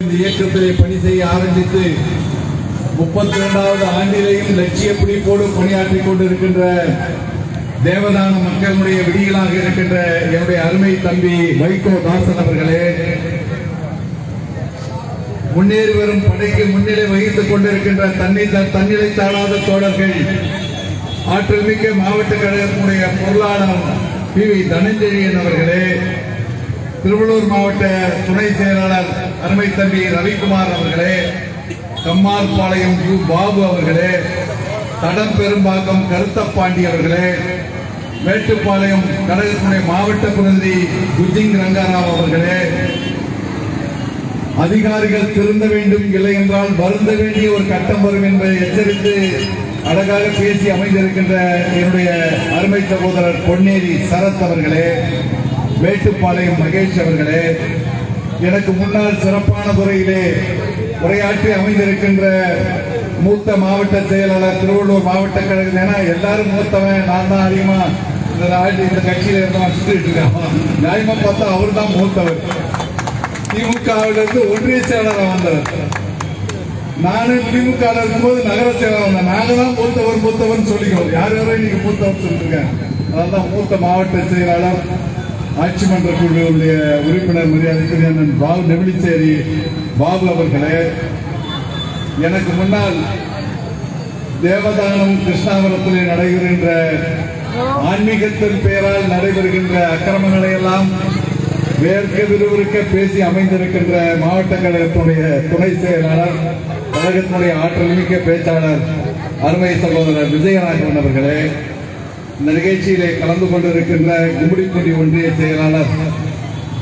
இந்த இயக்கத்திலே பணி செய்ய ஆரம்பித்து முப்பத்தி இரண்டாவது ஆண்டிலேயும் லட்சிய பிடிப்போடு பணியாற்றிக் கொண்டிருக்கின்ற தேவதான மக்களுடைய விடிகளாக இருக்கின்ற என்னுடைய அருமை தம்பி வைகோ தாசன் அவர்களே முன்னேறி வரும் படைக்கு முன்னிலை வகித்துக் கொண்டிருக்கின்ற தன்னை தன்னிலை தாழாத தோழர்கள் ஆற்றல் மிக்க மாவட்ட கழகத்தினுடைய பொருளாளர் பி வி தனஞ்செழியன் அவர்களே திருவள்ளூர் மாவட்ட துணை செயலாளர் அருமை தம்பி ரவிக்குமார் அவர்களே கம்மார்பாளையம் யு பாபு அவர்களே தடம் பெரும்பாக்கம் கருத்தப்பாண்டி அவர்களே மேட்டுப்பாளையம் கழகத்தினுடைய மாவட்ட பிரதிநிதி குஜிங் ரங்காராவ் அவர்களே அதிகாரிகள் திருந்த வேண்டும் இல்லை என்றால் வருந்த வேண்டிய ஒரு கட்டம் வரும் என்பதை எச்சரித்து அழகாக பேசி அமைந்திருக்கின்ற என்னுடைய அருமை சகோதரர் பொன்னேரி சரத் அவர்களே மேட்டுப்பாளையம் மகேஷ் அவர்களே எனக்கு முன்னால் சிறப்பான முறையிலே உரையாற்றி அமைந்திருக்கின்ற மூத்த மாவட்ட செயலாளர் திருவள்ளூர் மாவட்ட கழகத்தில் ஏன்னா எல்லாரும் மூத்தவன் நான் தான் அதிகமா இந்த நாட்டு இந்த கட்சியில இருந்தவன் சுத்திட்டு இருக்கான். நியாயமா பார்த்தா அவர் தான் மூத்தவர் திமுகவிலிருந்து ஒன்றிய செயலாளர் வந்தவர் நானும் திமுக இருக்கும்போது நகர செயலாளர் வந்தேன். நாங்க தான் மூத்தவர் மூத்தவர் சொல்லிக்கிறோம். யார் யாரும் இன்னைக்கு மூத்தவர் சொல்லிருக்கேன் அதான் மூத்த மாவட்ட செயலாளர் ஆட்சி மன்ற குழுவுடைய உறுப்பினர் மரியாதைக்குரிய அண்ணன் பாபு நெமிலிச்சேரி பாபு அவர்களே எனக்கு முன்னால் தேவதானம் கிருஷ்ணாபுரத்திலே நடைபெறுகின்ற ஆன்மீகத்தின் பெயரால் நடைபெறுகின்ற அக்கிரமங்களை எல்லாம் வேர்க்க விறுவிறுக்க பேசி அமைந்திருக்கின்ற மாவட்ட கழகத்துடைய துணை செயலாளர் கழகத்தினுடைய ஆற்றல் மிக்க பேச்சாளர் அருமை சகோதரர் விஜயராகவன் அவர்களே இந்த நிகழ்ச்சியிலே கலந்து கொண்டிருக்கின்ற கும்மிடிக்குடி ஒன்றிய செயலாளர்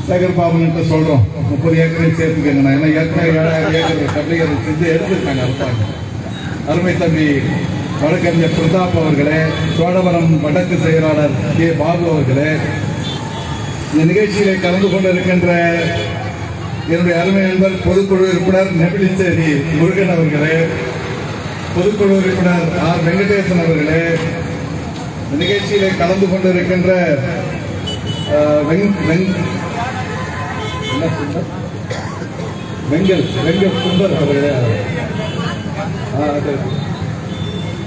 சேகர் பாபன் சொல்றோம். முப்பது ஏக்கரை சேர்த்துக்கங்க ஏன்னா ஏற்கனவே ஏழாயிரம் ஏக்கர் கபிலிகரை செஞ்சு எடுத்துருக்காங்க அரசாங்கம். அருமை தம்பி வழக்கறிஞர் பிரதாப் அவர்களே சோழவரம் வடக்கு செயலாளர் கே. பாபு அவர்களே இந்த நிகழ்ச்சியிலே கலந்து கொண்டிருக்கின்ற என்னுடைய அருமை நண்பர் பொதுக்குழு உறுப்பினர் நெபிலிச்சேரி முருகன் அவர்களே பொதுக்குழு உறுப்பினர் ஆர். வெங்கடேசன் அவர்களே நிகழ்ச்சியிலே கலந்து கொண்டிருக்கின்ற சுந்தர்? வெங்கல் வெங்கல் சுந்தர் அவர்களே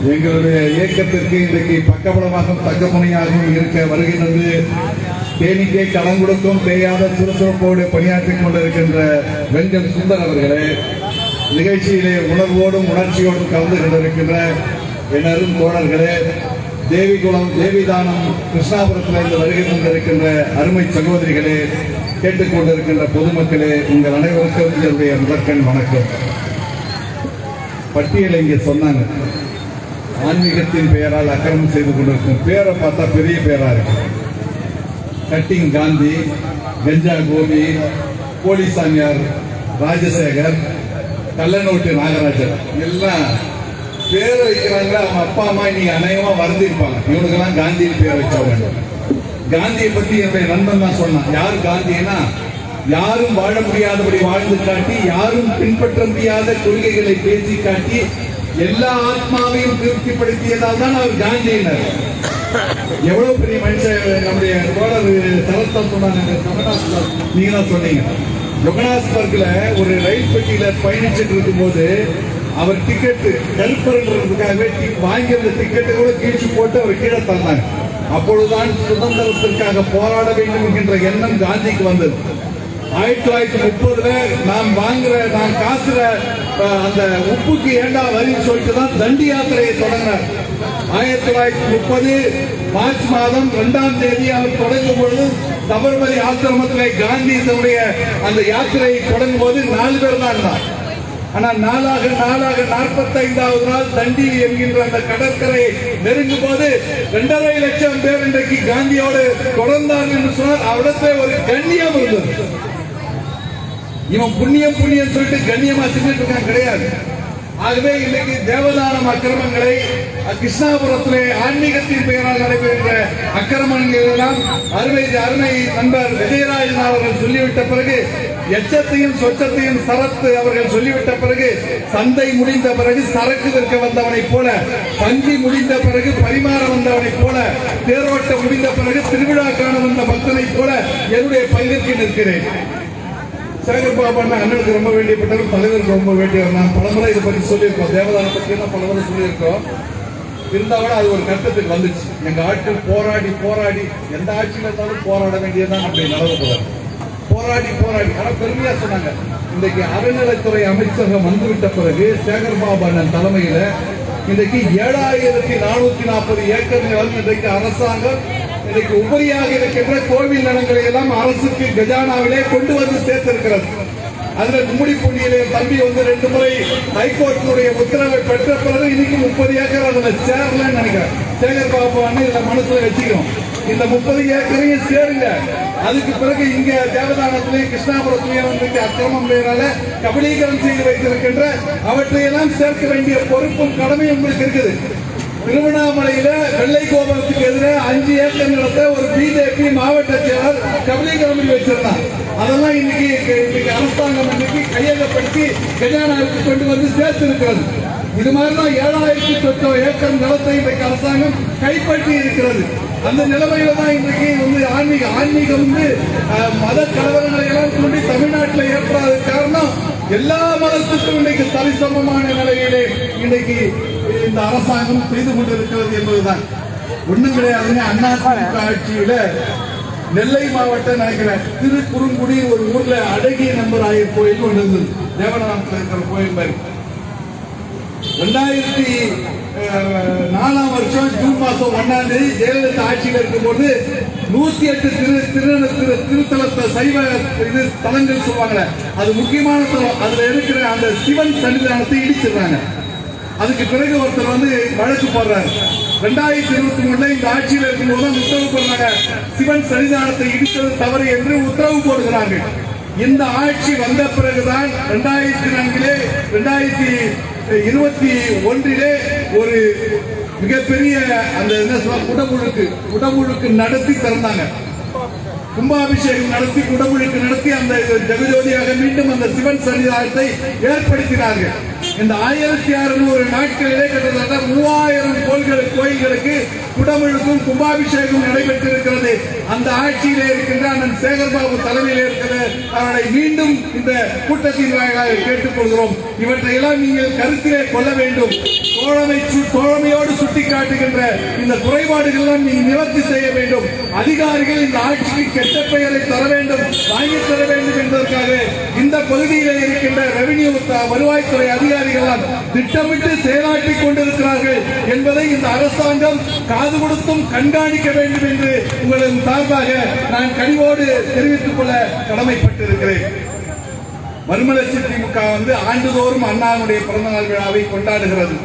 எங்களுடைய இயக்கத்திற்கு இன்றைக்கு பக்கபலமாகவும் தக்கமுனையாகவும் இருக்க வருகின்றது தேனிக்கே கடன் கொடுக்கும் தேயாத சுறுசுறுப்போடு பணியாற்றிக் கொண்டிருக்கின்ற வெங்கல் சுந்தர் அவர்களே நிகழ்ச்சியிலே உணர்வோடும் உணர்ச்சியோடும் கலந்து கொண்டிருக்கின்ற என் தோழர்களே தேவிகுளம் தேவிதானம் கிருஷ்ணாபுரத்திலிருந்து வருகை கொண்டிருக்கின்ற அருமை சகோதரிகளே கேட்டுக்கொண்டிருக்கின்ற பொதுமக்களே உங்கள் அனைவருக்கும் என்னுடைய முதற்கண் வணக்கம். பட்டியலை இங்கே சொன்னாங்க. ஆன்மீகத்தின் பெயரால் அக்கிரமம் செய்து கொண்டிருக்கும். பேரை பார்த்தா பெரிய பேரா இருக்கு. கட்டிங் காந்தி கஞ்சா கோபி போலிசாமியார் ராஜசேகர் கல்லநோட்டு நாகராஜர் எல்லாம் பேர் வைக்கிறாங்களா? அவங்க அப்பா அம்மா இன்னைக்கு அநேகமா வருந்திருப்பாங்க. இவனுக்கெல்லாம் காந்தியின் பேர் வச்சவங்க காந்தியை பத்தி என்னுடைய நண்பன் தான் சொன்னான். யார் காந்தினா யாரும் வாழ முடியாதபடி வாழ்ந்து காட்டி யாரும் பின்பற்ற முடியாத கொள்கைகளை பேசி காட்டி எல்லா ஆத்மாவையும் திருப்திப்படுத்தியதால் தான் அவர் காந்தியினர். எவ்வளவு பெரிய மனுஷன் நம்முடைய தோழர் சரத்தா சொன்னாங்க நீங்க தான் சொன்னீங்க ஜொகநாத்பர்க்ல ஒரு ரயில் பெட்டியில பயணிச்சுட்டு இருக்கும்போது அவர் டிக்கெட் கருப்பருன்றதுக்காகவே வாங்கியிருந்த டிக்கெட்டை கூட கீழ்ச்சி போட்டு அவர் கீழே தந்தாங்க அப்பொழுதுதான் சுதந்திரத்திற்காக போராட வேண்டும் என்கின்ற எண்ணம் காந்திக்கு வந்தது. ஆயிரத்தி தொள்ளாயிரத்தி முப்பதுல நாம் வாங்குற நான் காசுற அந்த உப்புக்கு ஏண்டா வரின்னு சொல்லிட்டு தான் தண்டி யாத்திரையை தொடங்கினார். ஆயிரத்தி தொள்ளாயிரத்தி முப்பது மார்ச் மாதம் இரண்டாம் தேதி அவர் தொடங்கும் பொழுது சபர்மதி ஆசிரமத்திலே காந்தி தன்னுடைய அந்த யாத்திரையை தொடங்கும் போது நாலு பேர் தான் இருந்தார். ஆனா நாளாக நாளாக நாற்பத்தைந்தாவது நாள் தண்டி என்கின்ற அந்த கடற்கரையை நெருங்கும் போது இரண்டரை லட்சம் பேர் இன்றைக்கு காந்தியோடு தொடர்ந்தார் என்று சொன்னால் அவிடத்திலே ஒரு கண்ணியம் இருந்தது. இவன் புண்ணியம் புண்ணியம் சொல்லிட்டு கண்ணியமா செஞ்சுட்டு இருக்கான் கிடையாது. ஆகவே இன்னைக்கு தேவதானம் அக்கிரமங்களை கிருஷ்ணாபுரத்திலே ஆன்மீகத்தின் பெயரால் நடைபெறுகின்ற அக்கிரமங்கள் எல்லாம் அருமை அருமை நண்பர் விஜயராஜன் அவர்கள் சொல்லிவிட்ட பிறகு எச்சத்தையும் சொச்சத்தையும் சரத்து அவர்கள் சொல்லிவிட்ட பிறகு சந்தை முடிந்த பிறகு சரக்கு விற்க வந்தவனைப் போல பந்தி முடிந்த பிறகு பரிமாற வந்தவனைப் போல தேரோட்டம் முடிந்த பிறகு திருவிழா காண வந்த பக்தனைப் போல என்னுடைய பங்கிற்கு நிற்கிறேன். சேகர் பாபு அண்ணனுக்கு ரொம்ப வேண்டியப்பட்டவர் தலைவருக்கு ரொம்ப வேண்டியவர். நான் பலமுறை இதை பற்றி சொல்லியிருக்கோம். தேவதான பற்றி எல்லாம் பலமுறை சொல்லியிருக்கோம். இருந்தாலும் அது ஒரு கட்டத்துக்கு வந்துச்சு. எங்க ஆட்கள் போராடி போராடி எந்த ஆட்சியில இருந்தாலும் போராட வேண்டியதான் அப்படி நடந்து நிலவு போராடி போராடி. ஆனா பெருமையா சொன்னாங்க. இன்றைக்கு அறநிலைத்துறை அமைச்சகம் வந்துவிட்ட பிறகு சேகர்பாபு அண்ணன் தலைமையில இன்றைக்கு ஏழாயிரத்தி நானூத்தி நாற்பது ஏக்கர் நிலம் இன்றைக்கு அரசாங்கம் இன்றைக்கு உபரியாக இருக்கின்ற கோவில் நிலங்களை எல்லாம் அரசுக்கு கஜானாவிலே கொண்டு வந்து சேர்த்திருக்கிறது. அதுல கும்முடி புள்ளியிலே தம்பி வந்து ரெண்டு முறை ஹைகோர்ட்டினுடைய உத்தரவை பெற்ற பிறகு இன்னைக்கு முப்பது ஏக்கர் அதுல சேரலன்னு நினைக்கிறேன். சேகர் பாபு அண்ணன் இதுல மனசுல வச்சுக்கிறோம் இந்த முப்பது ஏக்கரையும் சேருங்க. அதுக்கு பிறகு இங்க தேவதானத்திலே கிருஷ்ணாபுரத்திலே வந்து அக்கிரமம் பெயரால கபலீகரம் செய்து வைத்திருக்கின்ற அவற்றையெல்லாம் சேர்க்க வேண்டிய பொறுப்பும் கடமையும் உங்களுக்கு இருக்குது. திருவண்ணாமலையில வெள்ளை கோபுரத்துக்கு எதிராக அஞ்சு ஏக்கர் நிலத்தை ஒரு பிஜேபி மாவட்ட செயலர் கபலீகரம் பண்ணி வச்சிருந்தான் அதெல்லாம் இன்னைக்கு இன்னைக்கு அரசாங்கம் இன்னைக்கு கையகப்படுத்தி கஜானாவுக்கு கொண்டு வந்து சேர்த்திருக்கிறது. இது மாதிரிதான் ஏழாயிரத்தி சொச்சோ ஏக்கர் நிலத்தை இன்றைக்கு அரசாங்கம் கைப்பற்றி இருக்கிறது. அந்த நிலைமையில தான் இன்றைக்கு வந்து ஆன்மீக ஆன்மீகம் வந்து மத கலவரங்களை எல்லாம் தூண்டி தமிழ்நாட்டில் ஏற்படாத காரணம் எல்லா மதத்துக்கும் இன்றைக்கு சரிசமமான நிலையிலே இன்றைக்கு இந்த அரசாங்கம் செய்து கொண்டிருக்கிறது என்பதுதான். ஒண்ணும் கிடையாதுங்க அண்ணா திமுக ஆட்சியில நெல்லை மாவட்டம் நினைக்கிறேன் திருக்குறுங்குடி ஒரு ஊர்ல அடகிய நம்பர் ஆகிய கோயில் ஒன்று இருந்தது. தேவநாமத்தில் இருக்கிற கோயில் மாதிரி. ரெண்டாயிரத்தி நாலாம் வருஷம் ஜூன் மாசம் ஒன்னாம் தேதி ஜெயலலிதா ஆட்சியில் இருக்கும்போது நூத்தி எட்டு திரு திரு திருத்தலத்தை சைவ இது தலங்கள் சொல்லுவாங்க அது முக்கியமான தலம். அதுல இருக்கிற அந்த சிவன் சன்னிதானத்தை இடிச்சிடுறாங்க. அதுக்கு பிறகு ஒருத்தர் வந்து வழக்கு போடுறாரு. ரெண்டாயிரத்தி இருபத்தி மூணுல இந்த ஆட்சியில் இருக்கும்போது தான் உத்தரவு போடுறாங்க. சிவன் சன்னிதானத்தை இடித்தது தவறு என்று உத்தரவு போடுகிறாங்க இந்த ஆட்சி வந்த பிறகுதான் ரெண்டாயிரத்தி நான்கிலே ரெண்டாயிரத்தி இருபத்தி ஒன்றிலே ஒரு மிகப்பெரிய அந்த என்ன சொல்ல குடமுழுக்கு குடமுழுக்கு நடத்தி திறந்தாங்க. கும்பாபிஷேகம் நடத்தி குடமுழுக்கு நடத்தி அந்த ஜெகஜோதியாக மீண்டும் அந்த சிவன் சன்னிதானத்தை ஏற்படுத்தினார்கள். இந்த ஆயிரத்தி அறுநூறு நாட்களிலே கிட்டத்தட்ட மூவாயிரம் கோள்கள் கோயில்களுக்கு குடமுழுக்கும் கும்பாபிஷேகம் நடைபெற்றிருக்கிறது. அந்த ஆட்சியிலே இருக்கின்ற அண்ணன் சேகர்பாபு தலைமையில் இருக்கிற அவரை மீண்டும் இந்த கூட்டத்தின் வாயிலாக கேட்டுக்கொள்கிறோம். இவற்றையெல்லாம் நீங்கள் கருத்திலே கொள்ள வேண்டும். தோழமை சு- தோழமையோடு சுட்டிக்காட்டுகின்ற இந்த குறைபாடுகள்லாம் நீங்கள் நிவர்த்தி செய்ய வேண்டும். அதிகாரிகள் இந்த ஆட்சிக்கு கெட்ட பெயரை தர வேண்டும் வாங்கி தர வேண்டும் என்பதற்காக இந்த பகுதியில் இருக்கின்ற ரெவென்யூ வருவாய்த்துறை அதிகாரிகள் திட்டமிட்டு செயலாற்றி கொண்டிருக்கிறார்கள் என்பதை இந்த அரசாங்கம் காது கொடுத்தும் கண்காணிக்க வேண்டும் என்று உங்களின் சார்பாக நான் கனிவோடு தெரிவித்துக் கொள்ள கடமைப்பட்டிருக்கிறேன். மறுமலர்ச்சி திமுக வந்து ஆண்டுதோறும் அண்ணாவுடைய பிறந்தநாள் விழாவை கொண்டாடுகிறது.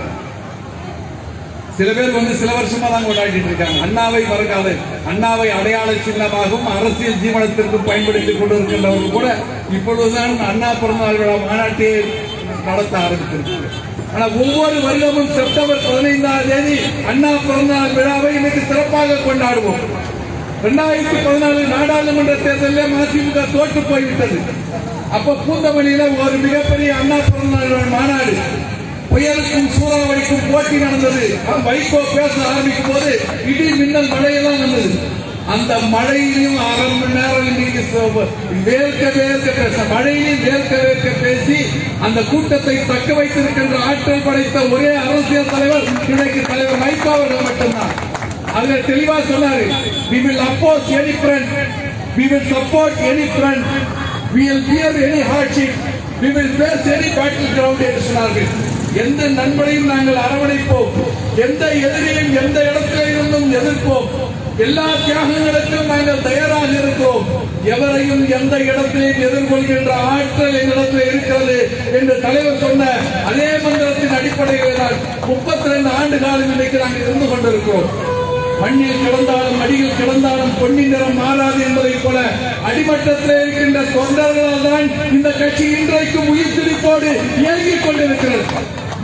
சில பேர் வந்து சில வருஷமா தான் கொண்டாடிட்டு இருக்காங்க. அண்ணாவை மறக்காது. அண்ணாவை அடையாள சின்னமாகவும் அரசியல் ஜீவனத்திற்கும் பயன்படுத்திக் கொண்டிருக்கின்றவர்கள் கூட இப்பொழுதுதான் அண்ணா பிறந்தநாள் விழா மாநாட்டை நடத்த ஆரம்பித்திருக்கிறது. ஆனா ஒவ்வொரு வருடமும் செப்டம்பர் பதினைந்தாம் தேதி அண்ணா பிறந்தநாள் விழாவை இன்னைக்கு சிறப்பாக கொண்டாடுவோம். ரெண்டாயிரத்தி பதினாலு நாடாளுமன்ற தேர்தலில் மதிமுக தோற்று போய்விட்டது. அப்ப பூந்தமல்லியில ஒரு மிகப்பெரிய அண்ணா பிறந்தநாள் மாநாடு. புயலுக்கும் சூறாவளிக்கும் போட்டி நடந்தது. வைகோ பேச ஆரம்பிக்கும் போது இடி மின்னல் மழையெல்லாம் நடந்தது அந்த மழையிலும் அரை மணி நேரம் இன்னைக்கு வேர்க்க வேர்க்க பேச மழையிலும் வேர்க்க வேர்க்க பேசி அந்த கூட்டத்தை தக்க வைத்திருக்கின்ற ஆற்றல் படைத்த ஒரே அரசியல் தலைவர் இன்றைக்கு தலைவர் வைகோ அவர்கள் மட்டும்தான். அதுல தெளிவா சொன்னாரு we will oppose any friend we will support any friend we will bear any hardship we will face any battle ground என்று சொன்னார்கள். எந்த நண்பனையும் நாங்கள் அரவணைப்போம். எந்த எதிரியும் எந்த இடத்துல இருந்தும் எதிர்ப்போம். எல்லா தியாகங்களுக்கும் நாங்கள் தயாராக இருக்கிறோம். எவரையும் எந்த இடத்திலையும் எதிர்கொள்கின்ற ஆற்றல் எங்களிடத்தில் இருக்கிறது என்று தலைவர் சொன்ன அதே மந்திரத்தின் அடிப்படையில் தான் முப்பத்தி ரெண்டு ஆண்டு காலம் இன்றைக்கு நாங்கள் இருந்து கொண்டிருக்கிறோம். மண்ணில் கிடந்தாலும் அடியில் கிடந்தாலும் பொன்னி நிறம் மாறாது என்பதைப் போல அடிமட்டத்தில் இருக்கின்ற தொண்டர்களால் தான் இந்த கட்சி இன்றைக்கும் உயிர் துடிப்போடு இயங்கிக் கொண்டிருக்கிறது.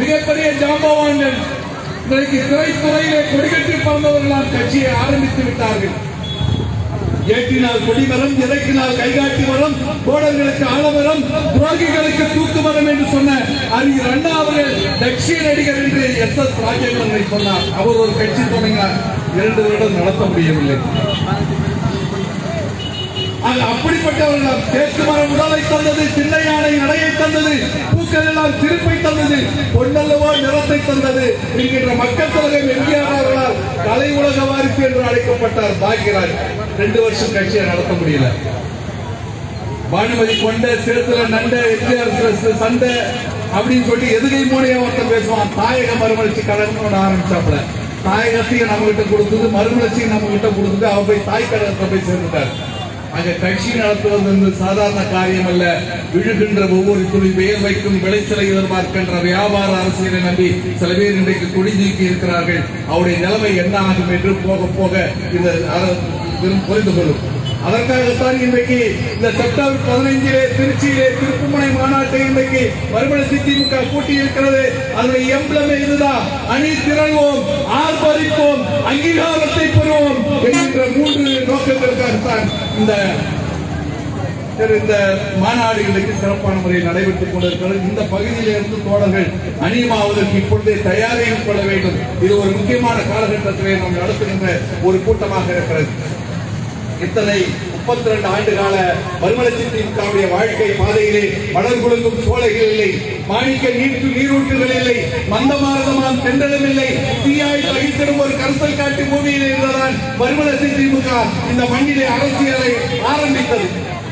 மிகப்பெரிய ஜாம்பவான்கள் இன்றைக்கு திரைத்துறையிலே கொடிகட்டி பறந்தவர்களால் கட்சியை ஆரம்பித்து விட்டார்கள். ஏற்றினால் கொடிமரம் இறக்கினால் கைகாட்டி மரம் கோடர்களுக்கு ஆலமரம் துரோகிகளுக்கு தூக்கு மரம் என்று சொன்ன அறிஞர் அண்ணா அவர்கள் தட்சிய நடிகர் என்று எஸ் எஸ் ராஜேந்திரனை சொன்னார். அவர் ஒரு கட்சி தொடங்கினார் இரண்டு வருடம் நடத்த முடியவில்லை. அது அப்படிப்பட்டவர்கள் தேக்கு மரம் உடலை தந்தது சின்ன யானை நடையை தந்தது பூக்கள் எல்லாம் சிரிப்பை தந்தது பொன்னல்லவா நிறத்தை தந்தது என்கின்ற மக்கள் தலைவர் எம்ஜிஆர் அவர்களால் கலை உலக வாரிசு என்று அழைக்கப்பட்டார் பாக்யராஜ். ரெண்டு வருஷம் கட்சியை நடத்த முடியல. பானுமதி கொண்ட சேத்துல நண்ட எம்ஜிஆர் சண்டை அப்படின்னு சொல்லி எதுகை மூலையா ஒருத்தர் பேசுவான். தாயக மறுமலர்ச்சி கடன் ஒண்ணு ஆரம்பிச்சாப்புல. தாயகத்தையும் நம்ம கிட்ட கொடுத்தது மறுமலர்ச்சியும் நம்ம கிட்ட கொடுத்தது அவ போய் தாய் கடகத்தை போய் சேர்ந்துட்டார். அங்க கட்சி நடத்துவது என்று சாதாரண காரியம் அல்ல விழுகின்ற ஒவ்வொரு துளி பெயர் வைக்கும் விளைச்சலை எதிர்பார்க்கின்ற வியாபார அரசியலை நம்பி சில பேர் இன்றைக்கு கொடி இருக்கிறார்கள். அவருடைய நிலைமை என்ன ஆகும் என்று போக போக இந்த இது புரிந்து கொள்ளும். அதற்காகத்தான் இன்றைக்கு இந்த செப்டம்பர் பதினைஞ்சிலே திருச்சியிலே திருப்புமுனை மாநாட்டை இன்றைக்கு மறுமலர்ச்சி திமுக கூட்டி இருக்கிறது அதனுடைய எம்பளமே இதுதான். அணி திரள்வோம் ஆர்ப்பரிப்போம் அங்கீகாரத்தை என்கின்ற மூன்று நோக்கத்திற்காகத்தான் இந்த இந்த மாநாடு இன்றைக்கு சிறப்பான முறையில் நடைபெற்றுக் கொண்டிருக்கிறது. இந்த பகுதியிலிருந்து தோழர்கள் அணியமாவதற்கு இப்பொழுதே தயாரித்துக் கொள்ள வேண்டும். இது ஒரு முக்கியமான காலகட்டத்திலே நாம் நடத்துகின்ற ஒரு கூட்டமாக இருக்கிறது. இத்தனை முப்பத்தி ரெண்டு ஆண்டு கால மறுமலர்ச்சி திமுகவுடைய வாழ்க்கை பாதையிலே மலர் சோலைகள் இல்லை. மாணிக்க நீட்டு நீரூற்றுகள் இல்லை. மந்தமாரதமான தென்றலும் இல்லை. தீயாய் தகித்திடும் ஒரு கருத்தல் காட்டு பூமியில் இருந்ததான் மறுமலர்ச்சி திமுக இந்த மண்ணிலே அரசியலை ஆரம்பித்தது.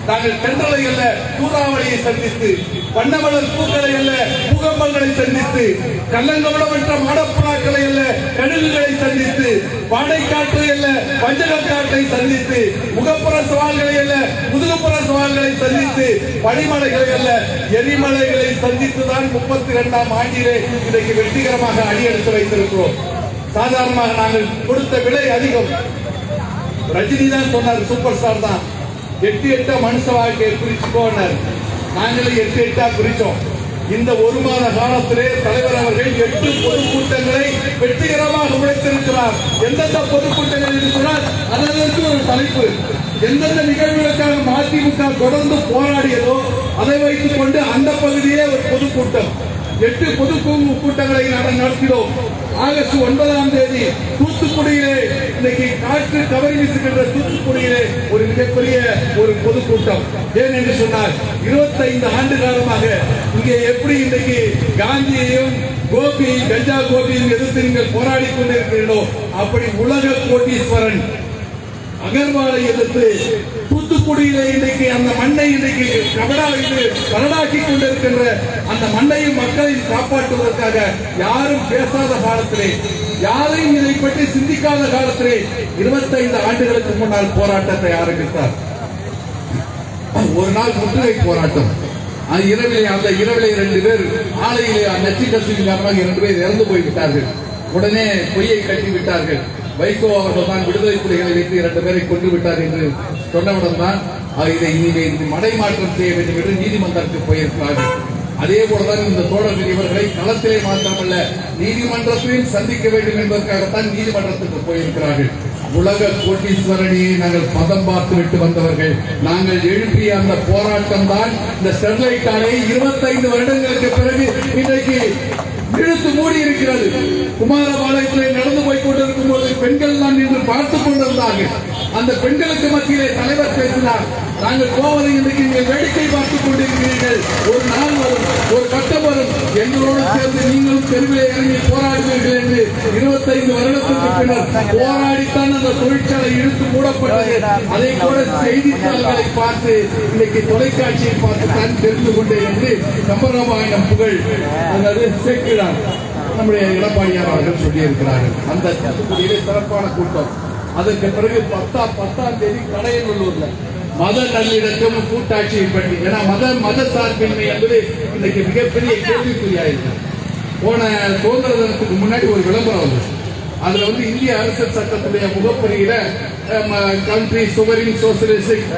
நாங்கள் தென்றலை அல்ல சூறாவளியை சந்தித்து வண்ணமலர் பூக்களை அல்ல பூகம்பங்களை சந்தித்து கல்லங்கவளமற்ற மாடப்புறாக்களை அல்ல கழுகுகளை சந்தித்து வாடைக்காற்றை அல்ல பஞ்சகக்காற்றை சந்தித்து முகப்புற சவால்களை அல்ல முதுகுப்புற சவால்களை சந்தித்து பனிமலைகளை அல்ல எரிமலைகளை சந்தித்து தான் முப்பத்தி இரண்டாம் ஆண்டிலே இன்றைக்கு வெற்றிகரமாக அடியெடுத்து வைத்திருக்கிறோம். சாதாரணமாக நாங்கள் கொடுத்த விலை அதிகம். ரஜினி தான் சொன்னார் சூப்பர் ஸ்டார் தான். எட்டு எட்டா மனுஷ வாழ்க்கையை போனார். நாங்களும் எட்டு எட்டா குறிச்சோம். இந்த ஒரு மாத காலத்திலே தலைவர் அவர்கள் எட்டு பொதுக்கூட்டங்களை வெற்றிகரமாக உழைத்திருக்கிறார் எந்தெந்த பொதுக்கூட்டங்கள் என்று அதற்கு ஒரு தலைப்பு. எந்தெந்த நிகழ்வுகளுக்காக மதிமுக தொடர்ந்து போராடியதோ அதை வைத்துக் கொண்டு அந்த பகுதியே ஒரு பொதுக்கூட்டம். எட்டு பொது கூட்டங்களை நடத்தினோம். ஆகஸ்ட் ஒன்பதாம் தேதி தூத்துக்குடியிலே இன்னைக்கு காற்று கவரி வீசுகின்ற தூத்துக்குடியிலே ஒரு மிகப்பெரிய ஒரு பொதுக்கூட்டம். ஏன் என்று சொன்னால் 25 ஆண்டு காலமாக இங்கே எப்படி இன்னைக்கு காந்தியையும் கோபி கஞ்சா கோபியும் எதிர்த்து நீங்கள் போராடி கொண்டிருக்கிறீர்களோ அப்படி உலக கோட்டீஸ்வரன் அகர்வாலை எதிர்த்து தூத்துக்குடியில இன்றைக்கு அந்த மண்ணை இன்றைக்கு கபடா இது கரடாக்கி கொண்டிருக்கின்ற அந்த மண்ணையும் மக்களையும் காப்பாற்றுவதற்காக யாரும் பேசாத காலத்திலே யாரையும் இதை பற்றி சிந்திக்காத காலத்திலே 25 ஆண்டுகளுக்கு முன்னால் போராட்டத்தை ஆரம்பித்தார். ஒரு நாள் முற்றுகை போராட்டம். அது இரவிலே அந்த இரவிலே ரெண்டு பேர் ஆலையிலே நச்சு கசிவு காரணமாக இரண்டு பேர் இறந்து போய்விட்டார்கள். உடனே பொய்யை கட்டி விட்டார்கள். வைகோ அவர்கள் தான் விடுதலை புலிகளை வைத்து இரண்டு பேரை கொண்டு விட்டார் என்று சொன்னவுடன் தான் இதை இனிமே இது மடைமாற்றம் செய்ய வேண்டும் என்று நீதிமன்றத்துக்கு போயிருக்கிறார்கள். அதே போலதான் இந்த தோழர்கள் இவர்களை களத்திலே மாத்திரமல்ல நீதிமன்றத்தையும் சந்திக்க வேண்டும் என்பதற்காகத்தான் நீதிமன்றத்துக்கு போயிருக்கிறார்கள். உலக கோட்டீஸ்வரனியை நாங்கள் பதம் பார்த்து விட்டு வந்தவர்கள். நாங்கள் எழுப்பிய அந்த போராட்டம் தான் இந்த ஸ்டெர்லைட் ஆலையை இருபத்தைந்து வருடங்களுக்கு பிறகு இன்றைக்கு இழுத்து மூடி இருக்கிறது. குமாரபாளையத்திலே நடந்து போய் கொண்டிருக்கும் போது பெண்கள் தான் நின்று பார்த்துக் கொண்டிருந்தார்கள். அந்த பெண்களுக்கு மத்தியிலே தலைவர் பேசினார். நாங்கள் கோவலை இன்றைக்கு நீங்கள் வேடிக்கை பார்த்துக் கொண்டிருக்கிறீர்கள். ஒரு நாள் வரும் ஒரு கட்டம் வரும். எங்களோடு சேர்ந்து நீங்களும் தெருவிலே இறங்கி போராடுவீர்கள் என்று இருபத்தைந்து வருடத்திற்கு பின்னர் போராடித்தான் அந்த தொழிற்சாலை இழுத்து மூடப்பட்டது. அதை கூட செய்தித்தாள்களை பார்த்து இன்னைக்கு தொலைக்காட்சியை பார்த்து தான் தெரிந்து கொண்டேன் என்று கம்பராமாயணம் புகழ். அதாவது சேர்க்கிறார் நம்முடைய எடப்பாடியார் அவர்கள் சொல்லியிருக்கிறார்கள். அந்த தூத்துக்குடியிலே சிறப்பான கூட்டம். அதற்கு பிறகு பத்தாம் பத்தாம் தேதி கடையநல்லூர்ல மத நல்லிணக்கம் கூட்டாட்சியை பற்றி ஏன்னா மத மத சார்பின்மை என்பது இன்னைக்கு மிகப்பெரிய கேள்விக்குறியாயிருக்கு. போன சுதந்திர தினத்துக்கு முன்னாடி ஒரு விளம்பரம் வந்து அதுல வந்து இந்திய அரசியல் சட்டத்துடைய முகப்பரியில கண்ட்ரி சுவரின் சோசியலிஸ்டிக்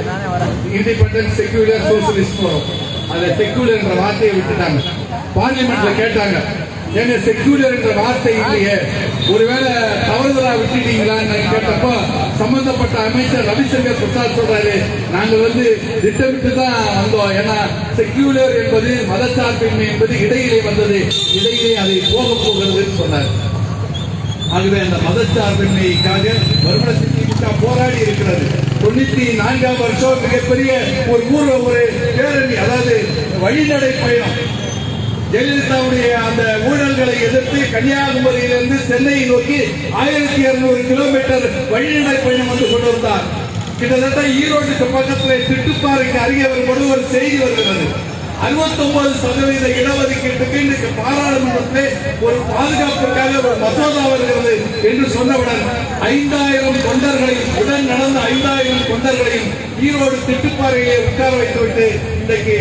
இண்டிபெண்டன்ட் செக்யூலர் சோசியலிஸ்ட் வரும் அந்த செக்யூலர் என்ற வார்த்தையை விட்டுட்டாங்க. பார்லிமெண்ட்ல கேட்டாங்க என்ன செக்யூலர் என்ற வார்த்தை இல்லையே. ஒருவேளை தவறுதலா விட்டுட்டீங்களா? கேட்டப்போ சம்பந்தப்பட்ட அமைச்சர் ரவிசங்கர் பிரசாத் சொல்றாரு. நாங்க வந்து திட்டமிட்டு தான் வந்தோம். ஏன்னா செக்யூலர் என்பது மதச்சார்பின்மை என்பது இடையிலே வந்தது. இடையிலே அதை போக போகிறதுன்னு சொன்னார். ஆகவே அந்த மதச்சார்பின்மைக்காக வருமான திமுக போராடி இருக்கிறது. தொண்ணூத்தி நான்காம் வருஷம் மிகப்பெரிய ஒரு ஊர்ல ஒரு பேரணி அதாவது வழிநடை பயணம். ஜெயலலிதாவுடைய அந்த ஊழல்களை எதிர்த்து கன்னியாகுமரியிலிருந்து சென்னையை நோக்கி ஆயிரத்தி இருநூறு கிலோமீட்டர் வழிநடை பயணம் வந்து கொண்டு வந்தார் கிட்டத்தட்ட ஈரோட்டுக்கு பக்கத்தில் திட்டுப்பாறைக்கு அருகே வரும்போது ஒரு செய்தி வருகிறது. 69% சதவீத இடஒதுக்கீட்டுக்கு இன்றைக்கு பாராளுமன்றத்திலே ஒரு பாதுகாப்பிற்காக ஒரு மசோதா வருகிறது என்று சொன்னவுடன் ஐந்தாயிரம் தொண்டர்களையும் உடன் நடந்த ஐந்தாயிரம் தொண்டர்களையும் ஈரோடு திட்டுப்பாறையிலே உட்கார வைத்துவிட்டு இன்றைக்கு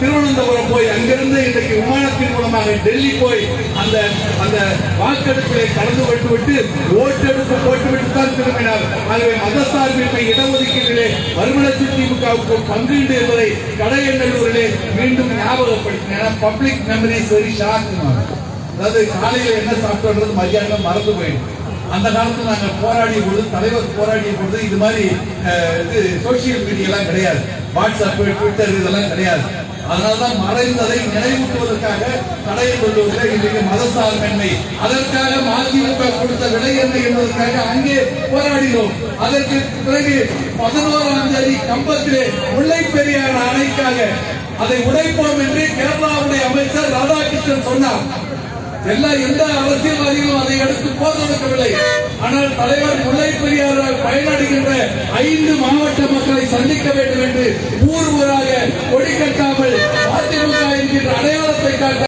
திருவனந்தபுரம் போய் அங்கிருந்து இன்றைக்கு விமானத்தின் மூலமாக டெல்லி போய் அந்த அந்த வாக்கெடுப்பிலே கலந்து விட்டுவிட்டு ஓட்டெடுப்பு போட்டுவிட்டு தான் திரும்பினார். ஆகவே மதசார்பின்மை இடஒதுக்கீட்டிலே மறுமலர்ச்சி திமுகவுக்கு பங்குண்டு என்பதை கடையநல்லூரிலே மீண்டும் ஞாபகப்படுத்தினேன். பப்ளிக் மெமரி சரி ஷார்ட் அதாவது காலையில் என்ன சாப்பிட்டோன்றது மதியானம் மறந்து போயிடும். அந்த காலத்துல நாங்க போராடிய பொழுது தலைவர் போராடிய பொழுது இது மாதிரி அஹ், இது சோசியல் மீடியாலாம் கிடையாது. வாட்ஸ்அப் ட்விட்டர் இதெல்லாம் கிடையாது. அதனாலதான் மறைந்ததை நினைவூட்டுவதற்காக தடையை கொண்டு வந்த இன்றைக்கு மதசார்பின்மை. அதற்காக மதிமுக கொடுத்த விலை என்ன என்பதற்காக அங்கே போராடினோம். அதற்கு பிறகு பதினோராம் தேதி கம்பத்திலே முல்லை பெரியார் அணைக்காக அதை உடைப்போம் என்று கேரளாவுடைய அமைச்சர் ராதாகிருஷ்ணன் சொன்னார். எல்லா எந்த அரசியல்வாதிகளும் அதை எடுத்து போதெடுக்கவில்லை ஆனால் தலைவர் முல்லை பெரியாரால் பயனடைகின்ற ஐந்து மாவட்ட மக்களை சந்திக்க வேண்டும் என்று ஊர் ஊராக கொடி கட்டாமல் அதிமுக என்கின்ற அடையாளத்தை காட்ட